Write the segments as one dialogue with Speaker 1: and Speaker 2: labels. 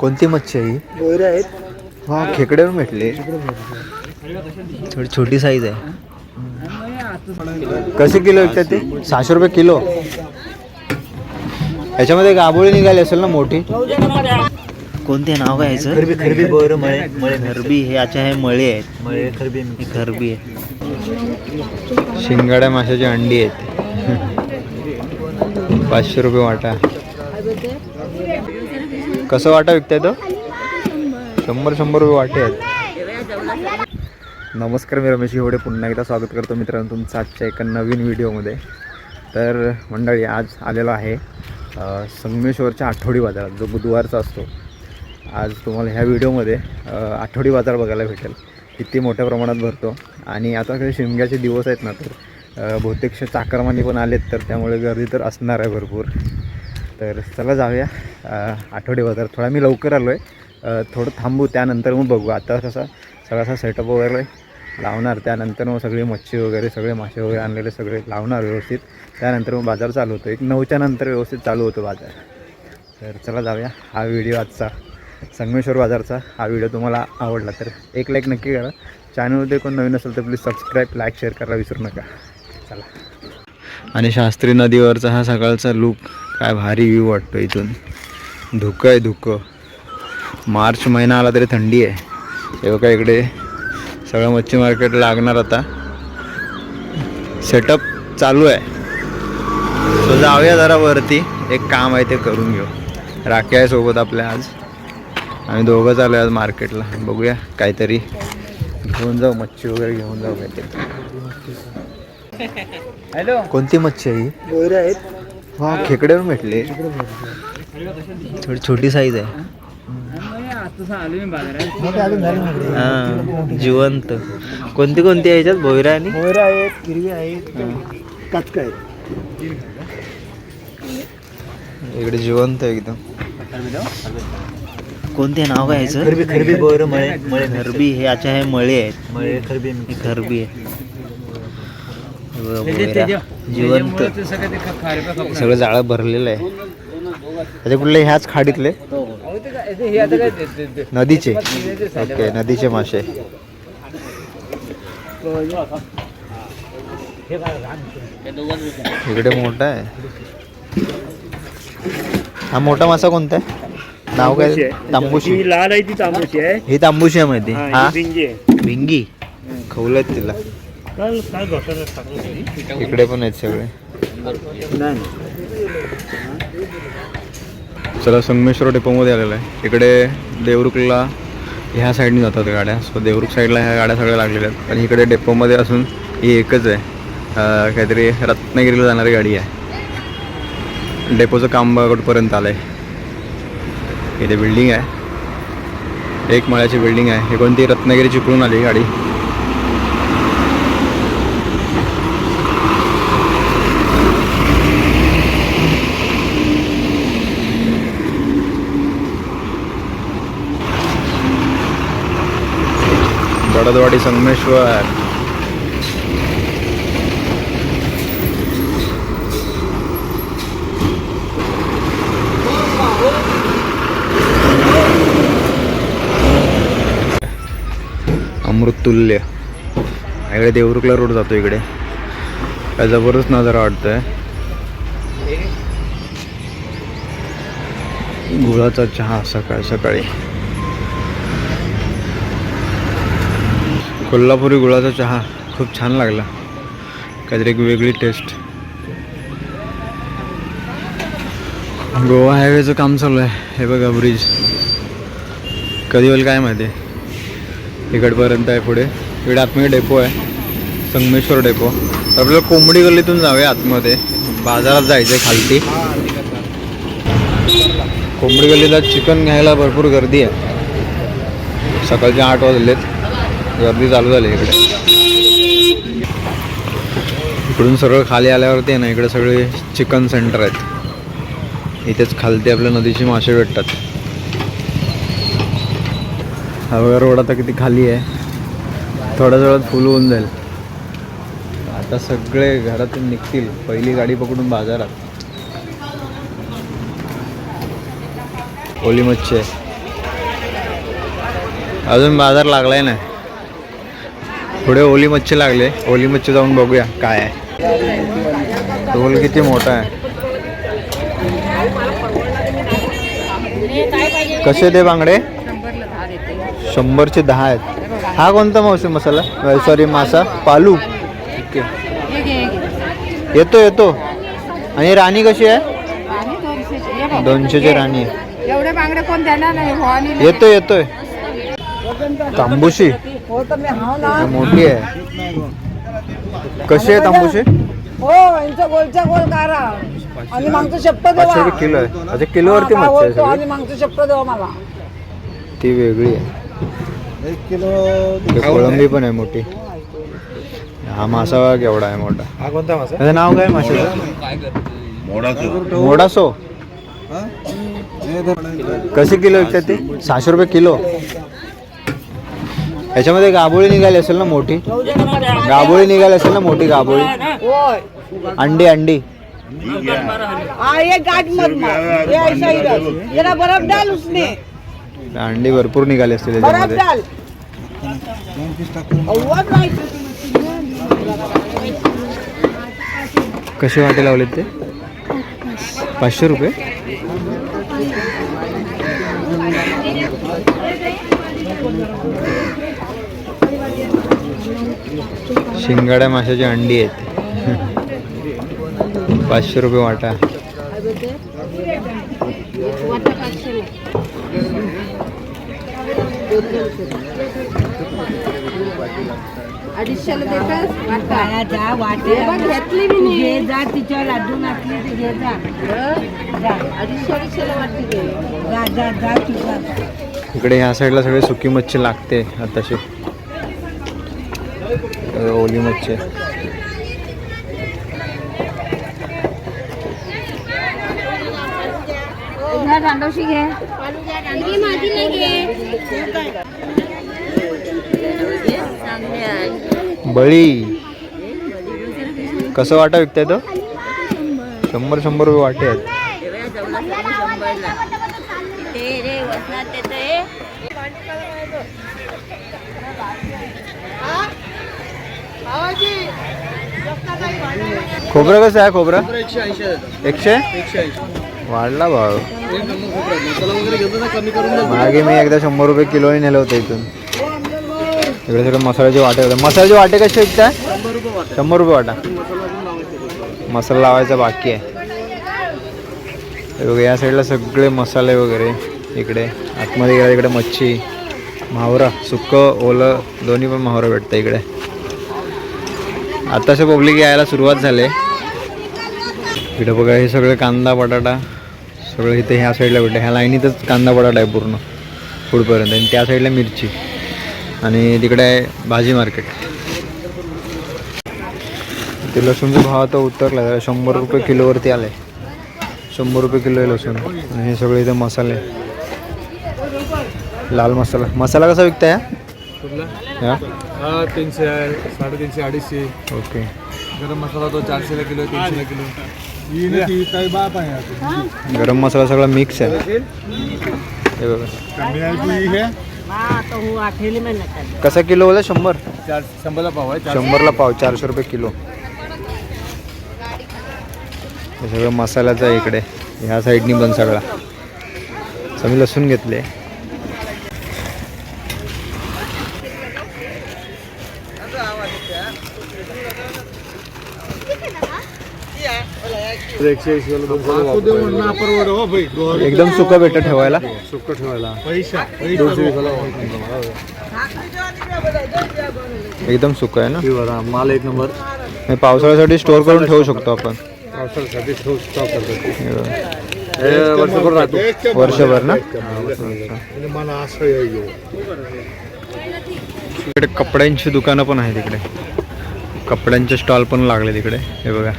Speaker 1: कोणती मच्छी आहे ही?
Speaker 2: गोरे आहेत.
Speaker 1: हा खेकडे पण भेटले थोडी छोटी साईज आहे. कसे किलो विकतात ते? सहाशे रुपये किलो. याच्यामध्ये गाबोळी निघाली असेल ना मोठी? कोणते नाव काय याचं?
Speaker 2: खरबी खरबी बोर मळे मळे
Speaker 1: खरबी हे याच्या हे मळे आहेत.
Speaker 2: मळे खरबी
Speaker 1: ही खरबी आहे. शिंगाड्या माशाची अंडी आहेत. पाचशे रुपये वाटा. कसं वाटा विकताय तो? शंभर शंभर रुपये वाटे आहेत. नमस्कार मी रमेश एवढे पुन्हा एकदा स्वागत करतो मित्रांनो तुमचं आजच्या एका नवीन व्हिडिओमध्ये. तर मंडळी आज आलेलो आहे संगमेश्वरच्या आठवडी बाजारात जो बुधवारचा असतो. आज तुम्हाला ह्या व्हिडिओमध्ये आठवडी बाजार बघायला भेटेल. किती मोठ्या प्रमाणात भरतो. आणि आता काही शिमग्याचे दिवस आहेत ना तर बहुतेकशे चाकरमानी पण आलेत तर त्यामुळे गर्दी तर असणार आहे भरपूर. तर चला जाऊया. आठवडे बाजार. थोडा मी लवकर आलो आहे थोडं थांबू त्यानंतर मग बघू. आता कसा सगळा असा सेटअप वगैरे लावणार. त्यानंतर मग सगळे मच्छी वगैरे सगळे मासे वगैरे आणलेले सगळे लावणार व्यवस्थित. त्यानंतर मग बाजार चालू होतो. एक नऊच्या नंतर व्यवस्थित चालू होतो बाजार. तर चला जाऊया. हा व्हिडिओ आजचा संगमेश्वर बाजारचा हा व्हिडिओ तुम्हाला आवडला तर एक लाईक नक्की करा. चॅनलमध्ये कोण नवीन असेल तर प्लीज सबस्क्राईब लाईक शेअर करायला विसरू नका. चला. आणि शास्त्री नदीवरचा हा सकाळचा लूक काय भारी व्ह्यू वाटतो इथून. धुकं आहे धुकं. मार्च महिना आला तरी थंडी आहे. हे बघा इकडे सगळं मच्छी मार्केट लागणार आता. सेटअप चालू आहे. सो जाऊया जरा वरती. एक काम आहे ते करून घेऊ. राखे आहे सोबत आपल्या आज. आम्ही दोघं चालू आहे आज मार्केटला बघूया काहीतरी घेऊन जाऊ मच्छी वगैरे घेऊन जाऊ काहीतरी.
Speaker 2: हॅलो.
Speaker 1: कोणती मच्छी आहे
Speaker 2: गोरे आहेत.
Speaker 1: हा खेकडे भेटले. थोडी छोटी साईज आहे. हा जिवंत. कोणती कोणती आहे याच्यात? भोयरा आणि?
Speaker 2: गोरे आहेत हिरवी आहेत काचका आहेत.
Speaker 1: इकडे जिवंत आहे एकदम. कोणते नाव काय याचं?
Speaker 2: खरबी खरबी बोर मळे मळे
Speaker 1: खरबी हे याच्या हे मळे आहेत.
Speaker 2: मळे खरबी
Speaker 1: ही खरबी आहे. जिवंत. सगळं जाळं भरलेलं आहे. आता कुठले ह्याच खाडीतले? नदीचे. ओके नदीचे मासे. इकडे मोठा आहे. हा मोठा मासा कोणता आहे? नाव काय? तांबूशी
Speaker 2: ही लाल आहे ती तांबूची आहे.
Speaker 1: ही तांबूशी आहे माहिती.
Speaker 2: हा, भिंगी
Speaker 1: खवलत तिला. इकडे पण आहेत सगळे.
Speaker 2: नाही
Speaker 1: चला संगमेश्वर डेपोमध्ये आलेलं आहे. इकडे देवरुखला ह्या साईडने जातात गाड्या. सो देवरुख साईडला ह्या गाड्या सगळ्या लागलेल्या आहेत. आणि इकडे डेपोमध्ये असून ही एकच आहे. काहीतरी रत्नागिरीला जाणारी गाडी आहे. डेपोचं काम बघा कुठपर्यंत आलं आहे इथे बिल्डिंग आहे. एक माळ्याची बिल्डिंग आहे. हे कोणती? रत्नागिरी चिपळून आली ही गाडी. बडदवाडी संगमेश्वर. अमृतुल्य. इकडे देवरुखला रोड जातो इकडे. काय जबरदस्त नजारा वाटतोय. गुळाचा चहा सकाळ सकाळी. कोल्हापुरी गुळाचा चहा खूप छान लागला. काहीतरी एक वेगळी टेस्ट गोवा हायवेचं काम चालू आहे. हे बघा ब्रिज कधी होईल काय माहिती. इकडपर्यंत आहे पुढे. इकडे आतमध्ये डेपो आहे. संगमेश्वर डेपो तर आपल्याला कोंबडी गल्लीतून जाऊया आतमध्ये. बाजारात जायचं आहे खालती. कोंबडी गल्लीला चिकन घ्यायला भरपूर गर्दी आहे. सकाळचे आठ वाजलेत. गर्दी चालू झाली इकडे. इकडून सरळ खाली आल्यावरती आहे ना इकडे सगळे चिकन सेंटर आहेत. इथेच खालती आपल्या नदीची मासे भेटतात. हा बघा रोड आता किती खाली आहे. थोड्या वेळात फुल होऊन जाईल. आता सगळे घरातून निघतील. पहिली गाडी पकडून बाजारात. ओली मच्छी आहे. अजून बाजार लागलाय ना. पुढे ओली मच्छी लागले. ओली मच्छी जाऊन बघूया काय आहे. रोल किती मोठा आहे. कसे ते बांगडे? शंभरचे दहा आहेत. हा कोणता मावशी मसाला? सॉरी मासा. पालू. ओके येतो येतो. आणि राणी कशी आहे? दोनशेची राणी
Speaker 3: नाही हो
Speaker 1: येतोय. तांबुशी.
Speaker 3: हो तर मी हाव ना.
Speaker 1: मोठी आहे. कशी आहे तांबुशी
Speaker 3: हो यांचं गोलच्या गोल कारा आणि मागचं शप्प
Speaker 1: पाचशे
Speaker 3: देवा
Speaker 1: रुपये किलो आहे. अच्छा किलोवरती
Speaker 3: हा,
Speaker 1: मच्छी आहे?
Speaker 3: आणि मागचं शप्प देवा मला.
Speaker 1: ती वेगळी आहे. इथे कोळंबी पण आहे मोठी. हा मासा केवढा आहे मोठा.
Speaker 2: हा कोणता मासा?
Speaker 1: त्याचं नाव काय माशाचं? मोडासो. कसे किलो विकतात ते? सहाशे रुपये किलो. याच्यामध्ये गाबोळी निघाली असेल ना मोठी? गाबोळी निघाली असेल ना मोठी गाबोळी?
Speaker 3: होय
Speaker 1: अंडी अंडी.
Speaker 3: हा ये गाठ मत मार ये ऐसा इधर जरा बर्फ डाल उसने.
Speaker 1: अंडी भरपूर निघाली असतील
Speaker 3: बर्फ डाल.
Speaker 1: कसे वाटे लावलेत ते? पाचशे रुपये? शिंगाड्या माशाची अंडी आहेत. पाचशे रुपये वाटा.
Speaker 3: अडीचशेला देतस? वाटा. जा वाटे घेतली मी घे जा तिच्यावर लाडू नाचली ते घे जा. जा. अडीचशे अडीचशेला वाटते घे जा जा जा तू जा
Speaker 1: इकडे ह्या साईडला सगळे सुकी मच्छी लागते आताशी. ओली मच्छी
Speaker 3: रांडवशी घे.
Speaker 1: बळी. कसं वाटा विकताय तो? शंभर शंभर रुपये वाटे आहेत. खोबरं कसं आहे खोबरं? एकशे वाढला भाव. मागे मी एकदा शंभर रुपये किलोने नेलं होतं इथून. इकडे सगळे मसाल्याचे वाटे होते. मसाल्याचे वाटे कसे विकताय शंभर रुपये वाटा. मसाला लावायचा बाकी आहे. बघा या साईडला सगळे मसाले वगैरे इकडे. आतमध्ये गेला इकडे मच्छी मावरा सुक्क ओलं दोन्ही पण मावरा भेटतं इकडे. आताशे पब्लिक यायला सुरुवात झाले. इकडे बघा हे सगळे कांदा बटाटा सगळं इथे ह्या साईडला भेटतं ह्या लाईनीतच कांदा बटाटा आहे पूर्ण पुढपर्यंत. आणि त्या साईडला मिरची. आणि तिकडे आहे भाजी मार्केट. ते लसूणचा भाव आता उतरला जरा शंभर रुपये किलोवरती आले. शंभर रुपये किलो आहे लसूण. आणि हे सगळे इथे मसाले. लाल मसाला. मसाला कसा विकताय? हा?
Speaker 2: हा तीनशे आहे साडेतीनशे अडीचशे.
Speaker 1: ओके.
Speaker 2: गरम मसाला तो चारशेला किलो तीनशेला किलो. काही बाप आहे
Speaker 1: गरम मसाला सगळा मिक्स आहे. हे बघा. कसा किलो बोला शंभर?
Speaker 2: चार शंभरला पाव आहे
Speaker 1: शंभरला पाव चारशे रुपये किलो. हे सगळं मसाल्याचं आहे इकडे. ह्या साईडनी पण सगळा. सगळे लसूण घेतले.
Speaker 2: एकशे ऐंशी
Speaker 1: एकदम सुका भेटत ठेवायला.
Speaker 2: सुक्क ठेवायला.
Speaker 1: एकदम सुका आहे ना?
Speaker 2: बरं माल एक नंबर.
Speaker 1: हे पावसाळ्यासाठी स्टोर करून ठेवू शकतो आपण.
Speaker 2: पावसाळ्यासाठी ठेवू वर्षभर राहतो.
Speaker 1: वर्षभर ना? इकडे कपड्यांची दुकानं पण आहेत इकडे. कपड्यांचे स्टॉल पण लागले तिकडे हे बघा.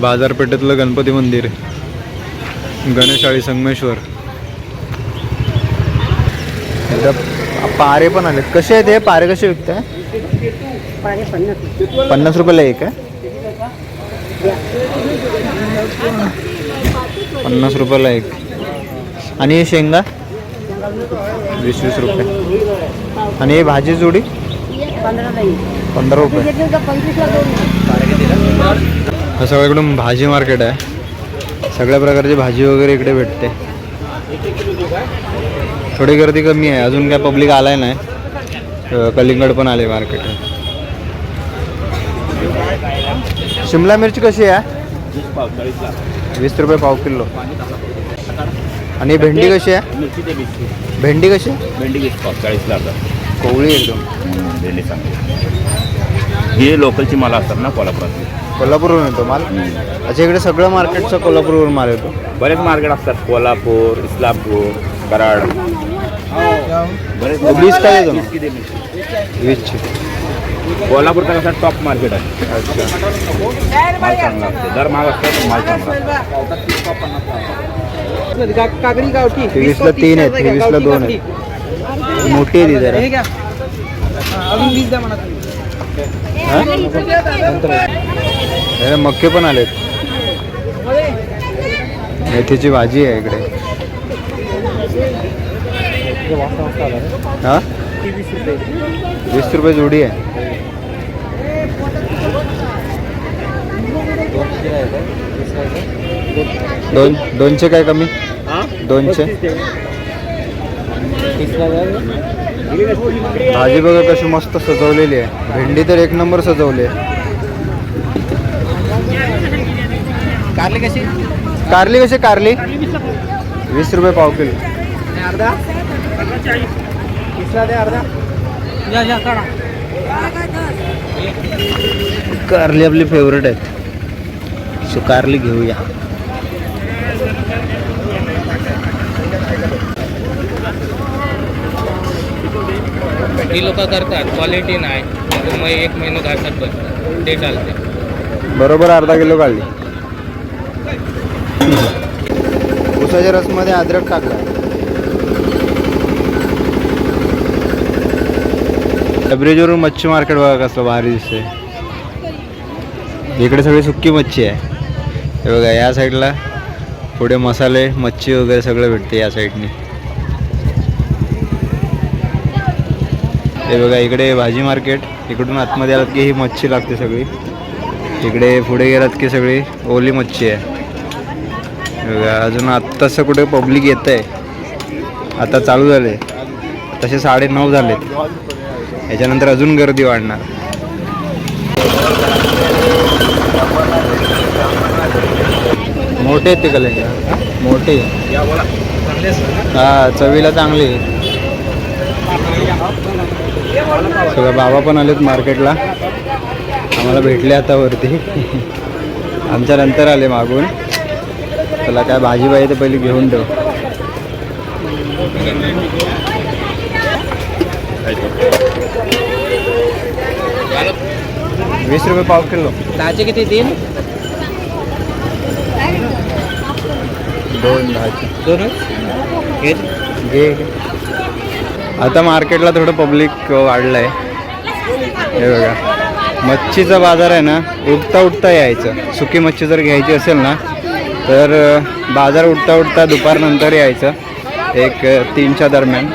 Speaker 1: बाजारपेठेतलं गणपती मंदिर गणेशाळी संगमेश्वर. पारे पण आलेत. कसे आहेत हे? पारे कसे विकताय? पन्नास रुपयाला एक आहे. पन्नास रुपयाला एक. आणि हे शेंगा? वीस वीस रुपये. आणि ही भाजी जोडी? पंधरा रुपये. हा सगळीकडून भाजी मार्केट आहे. सगळ्या प्रकारची भाजी वगैरे इकडे भेटते. थोडी गर्दी कमी आहे. अजून काय पब्लिक आलाय नाही. कलिंगड पण आले मार्केट शिमला मिरची कशी आहे? वीस रुपये पाव किलो. आणि भेंडी कशी आहे? भेंडी कशी आहे?
Speaker 4: भेंडी चाळीसला आता.
Speaker 1: कोवळी एकदम.
Speaker 4: भेंडी चांगली. हे लोकलची माल असतात ना कोल्हापुरातली.
Speaker 1: कोल्हापूरवरून येतो माल. अच्छा इकडे सगळं मार्केटचं कोल्हापूरवरून माल येतो.
Speaker 4: बरेच मार्केट असतात कोल्हापूर इस्लामपूर कराड. बरेच
Speaker 1: वीस काय मग?
Speaker 4: वीस किती मिरची.
Speaker 1: वीसची
Speaker 4: कोल्हापूरचा कसा टॉप मार्केट आहे.
Speaker 1: अच्छा.
Speaker 4: माल चांगला असतो. दर महाग असतात माल चांगला असतो.
Speaker 2: काकडी गावठी.
Speaker 1: तेवीसला तीन आहेत तेवीसला दोन आहेत. मोठी आहे ती जरा.
Speaker 2: हे घ्या. अजून वीस द्या म्हणा तुम्ही.
Speaker 1: हा? हे मक्के पण आलेत. मेथीची भाजी आहे इकडे. हा? वीस रुपये जोडी आहे. दोन दोनशे काय कमी? दोनशे. भाजी बघा कशी मस्त सजवलेली आहे. भेंडी तर एक नंबर सजवली आहे.
Speaker 2: कारली कशी?
Speaker 1: कारली कशी कारली? वीस रुपये पाव किलो.
Speaker 2: अर्धा? वीसला द्या अर्धा. या या काढा.
Speaker 1: कारली आपली फेवरेट आहे सो कारली घेऊया.
Speaker 5: ही लोक करतात. क्वालिटी नाही. तर मग एक महिना घालतात बस. ते चालते
Speaker 1: बरोबर अर्धा किलो काढली. उसाच्या रसमध्ये अद्रक टाकला. ब्रिजवरून मच्छी मार्केट बघा कसं भारी दिसते इकडे सगळी सुक्की मच्छी आहे. हे बघा या साईडला पुढे मसाले मच्छी वगैरे सगळं भेटते या साईडनी. हे बघा इकडे भाजी मार्केट. इकडून आतमध्ये आलात की ही मच्छी लागते सगळी. इकडे पुढे गेलात की सगळी ओली मच्छी आहे. अजून आत्ताचं कुठे पब्लिक येत आहे आता चालू झाले तसे साडे नऊ झालेत. याच्यानंतर अजून गर्दी वाढणार. मोठे आहेत ते कलेंडर मोठे. हा चवीला चांगली सगळं बाबा पण आलेत मार्केटला. आम्हाला भेटले आता वरती. आमच्या नंतर आले मागून. त्याला काय भाजी पाहिजे ते पहिली घेऊन ठेव. वीस रुपये पाव किलो.
Speaker 2: दहाचे किती तीन?
Speaker 1: दोन दहाचे
Speaker 2: दोन?
Speaker 1: घे. घे. आता मार्केटला थोडं पब्लिक वाढलं आहे हे बघा. मच्छीचा बाजार आहे ना उठता उठता यायचं. सुकी मच्छी जर घ्यायची असेल ना तर बाजार उठता उठता दुपारनंतर यायचं. एक तीनच्या दरम्यान.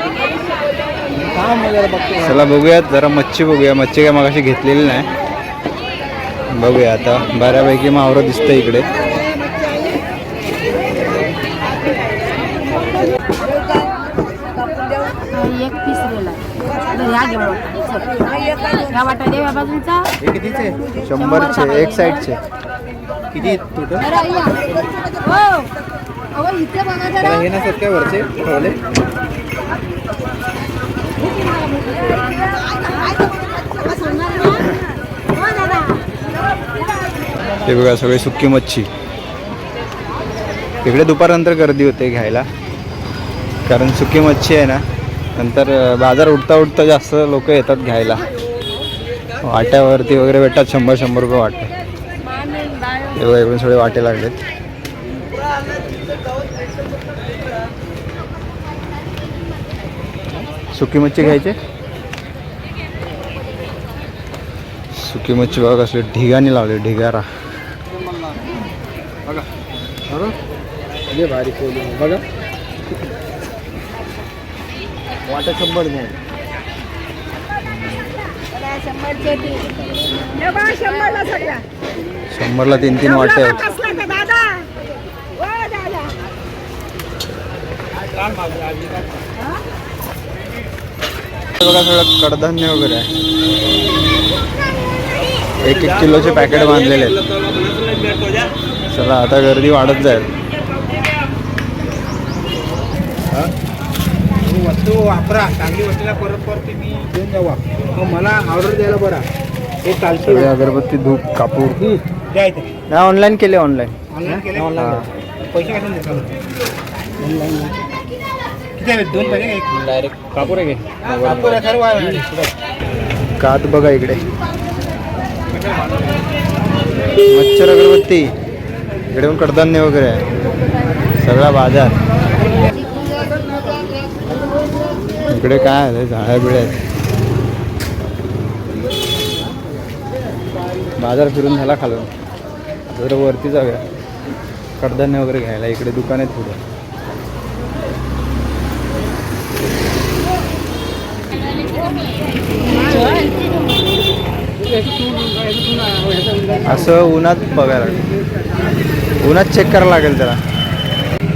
Speaker 1: चला बघूयात जरा मच्छी बघूया. मच्छी काय मगाशी घेतलेली नाही. बघूया आता. बऱ्यापैकी मावरं दिसतं इकडे. शंभरचे. एक साईडचे. किती टोटल
Speaker 6: हो.
Speaker 1: हे काय वरचे ठेवले
Speaker 6: हे
Speaker 1: बघा सगळी सुक्की मच्छी. इकडे दुपारनंतर गर्दी होते घ्यायला. कारण सुकी मच्छी आहे ना नंतर बाजार उठता उठता जास्त लोक येतात घ्यायला. वाट्यावरती वगैरे भेटतात शंभर शंभर रुपये वाटे. हे बघा इकडून सगळे वाटे लागलेत. सुकी मच्छी घ्यायचे? सुकी मच्छी बघा कसले ढिगाने लावले ढिगारा.
Speaker 2: बघा. भारी कोली बघा.
Speaker 1: वाटा शंभर नाही शंभरला तीन तीन वाटे. आहेत बघा सगळं कडधान्य वगैरे आहे. एक एक किलोचे पॅकेट बांधलेले आहेत. चला आता गर्दी वाढत जाईल.
Speaker 2: वस्तू वापरा. चांगली वस्तूला परत परत तुम्ही देऊन जावा मग मला ऑर्डर द्यायला बरा.
Speaker 1: सगळे अगरबत्ती धूप कापूर. नाही ऑनलाईन केले ऑनलाईन.
Speaker 2: पैसे
Speaker 1: डायरेक्ट कापूर आहे. कात बघा इकडे. मच्छर अगरबत्ती. इकडे पण कडधान्य वगैरे आहे. सगळा बाजार. इकडे काय आहे? झाड्या आहेत. बाजार फिरून झाला खालून. जरा वरती जाऊया. कडधान्य वगैरे घ्यायला. इकडे दुकान आहेत पुढे. असं उन्हात बघायला लागेल. उन्हात चेक करायला लागेल त्याला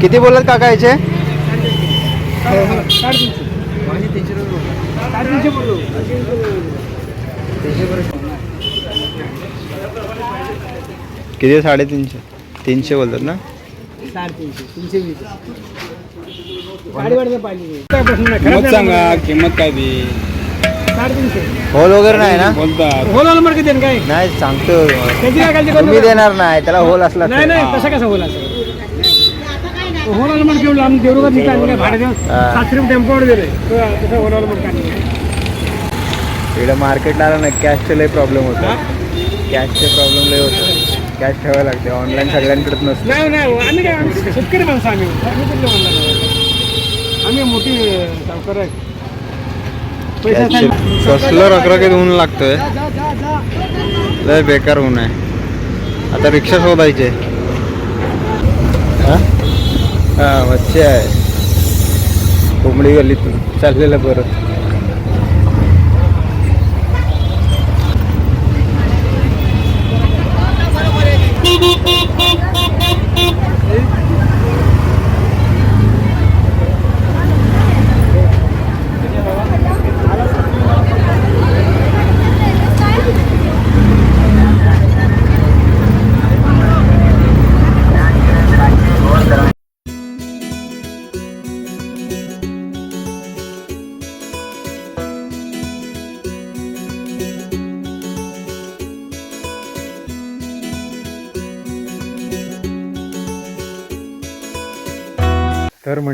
Speaker 1: किती बोलत काका याचे? किती साडेतीनशे. तीनशे बोलतात ना?
Speaker 2: किंमत सांगा किंमत काय ती
Speaker 1: होल वगैरे नाही ना?
Speaker 2: बोलतात
Speaker 7: होला नंबर किती आहे काय?
Speaker 1: नाही सांगतो
Speaker 7: त्याची काय काळजी करू
Speaker 1: तुम्ही
Speaker 7: नका.
Speaker 1: देणार नाही त्याला होल असला
Speaker 7: नाही नाही तसं कसं होला होला नंबर घेऊन आम्ही देवरुगात निघाल काय भाडे देऊन
Speaker 1: हा.
Speaker 7: सातशे रुपये टेम्पोवर दिले तो तसं होला नंबर काय
Speaker 1: इकडे मार्केटला आला ना कॅशचे लय प्रॉब्लेम होतात. कॅशचे प्रॉब्लेम लय होतात. कॅश ठेवायला लागते. ऑनलाईन सगळ्यांकडेच नसतं.
Speaker 7: नाही नाही आम्ही काय आम्ही शेतकरी माणसं आम्ही. आम्ही कुठले म्हणणार आम्ही मोठी सावकार आहे
Speaker 1: कसलं रखरखीत ऊन लागतोय? लय बेकार ऊन आहे. आता रिक्षा शोधायचे. हा? हा मच्छी आहे. कोंबडी गल्लीतून चाललेलं परत.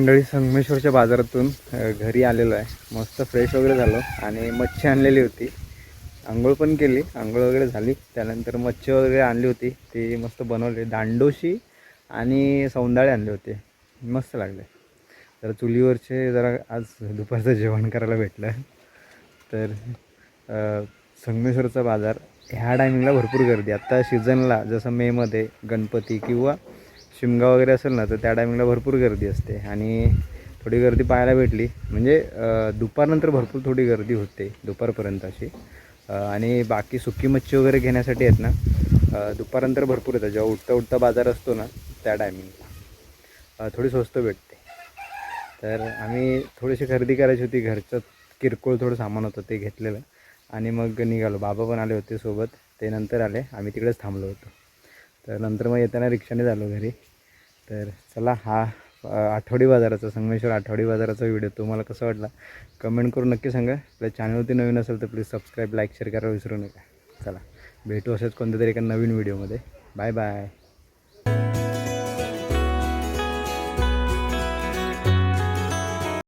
Speaker 1: मंडळी संगमेश्वरच्या बाजारातून घरी आलेलो आहे. मस्त फ्रेश वगैरे झालो आणि मच्छी आणलेली होती. आंघोळ पण केली. आंघोळ वगैरे झाली. त्यानंतर मच्छी वगैरे आणली होती. ती मस्त बनवली. दांडोशी आणि सौंदाळे आणले होते. मस्त लागले. तर चुलीवरचे जरा आज दुपारचं जेवण करायला भेटलं. तर संगमेश्वरचा बाजार ह्या टायमिंगला भरपूर गर्दी. आत्ता सीझनला जसं मेमध्ये गणपती किंवा शिमगा वगैरे असेल ना तर त्या टायमिंगला भरपूर गर्दी असते. आणि थोडी गर्दी पाहायला भेटली. म्हणजे दुपारनंतर भरपूर थोडी गर्दी होते दुपारपर्यंत अशी. आणि बाकी सुकी मच्छी वगैरे घेण्यासाठी आहेत ना दुपारनंतर भरपूर येतात. जेव्हा उठता उठता बाजार असतो ना त्या टायमिंगला थोडी स्वस्त भेटते. तर आम्ही थोडीशी खरेदी करायची होती. घरचं किरकोळ थोडं सामान होतं ते घेतलेलं. आणि मग निघालो. बाबा पण आले होते सोबत. ते नंतर आले. आम्ही तिकडेच थांबलो होतो. तर नंतर मग येताना रिक्षाने झालो घरी. तर चला हा आठवडी बाजाराचा संगमेश्वर आठवडी बाजाराचा व्हिडिओ तुम्हाला कसा वाटला? कमेंट करून नक्की सांगा. आपल्या चॅनलवरती नवीन असेल तर प्लीज सबस्क्राईब लाईक शेअर करायला विसरू नका. चला भेटू असेच कोणत्या तरी एका नवीन व्हिडिओमध्ये. Bye bye